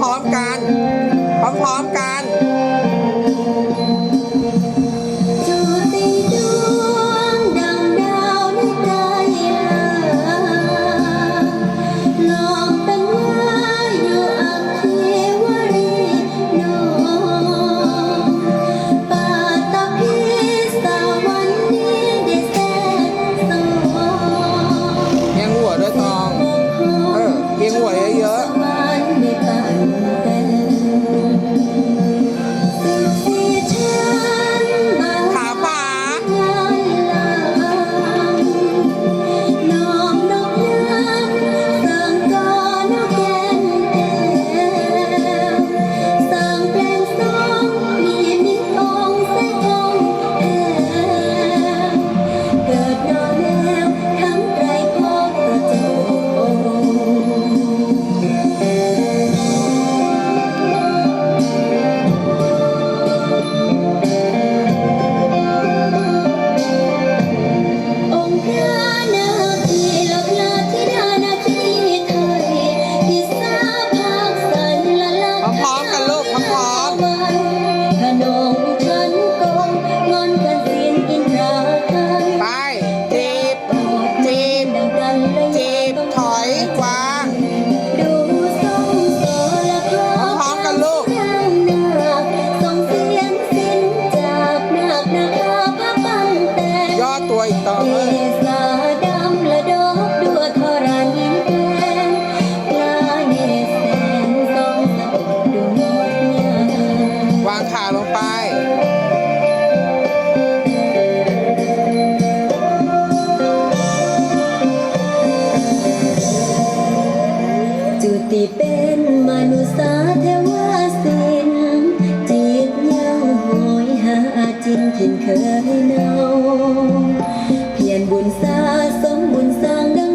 พร้อมๆกันพร้อมๆกันจูตีดวงดัดาวในใจหลอกตั้งาอยู่อัคคีวรีโนป่าตะพีสวรรค์นี้ได้แสนสอง เลี้ยงหัวด้วยทอง เออเลี้ยงหัวเยอะ 欢大 ถิ่นเคยเนาเพียรบุญสาสมบุญสร้างดัง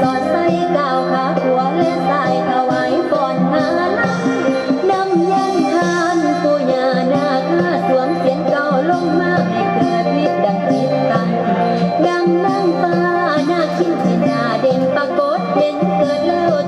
สอนให้ก้าวขาขวาละซ้ายถวายก่อนหาลังนำยันทานปุญญานาคาสวมเสียงเก่าลงมาให้เกิดฤทธิ์ดังฤทดตันดังนั่งฟ้านาคินชนาเด่นปากฏเด่นเกิดแล้ว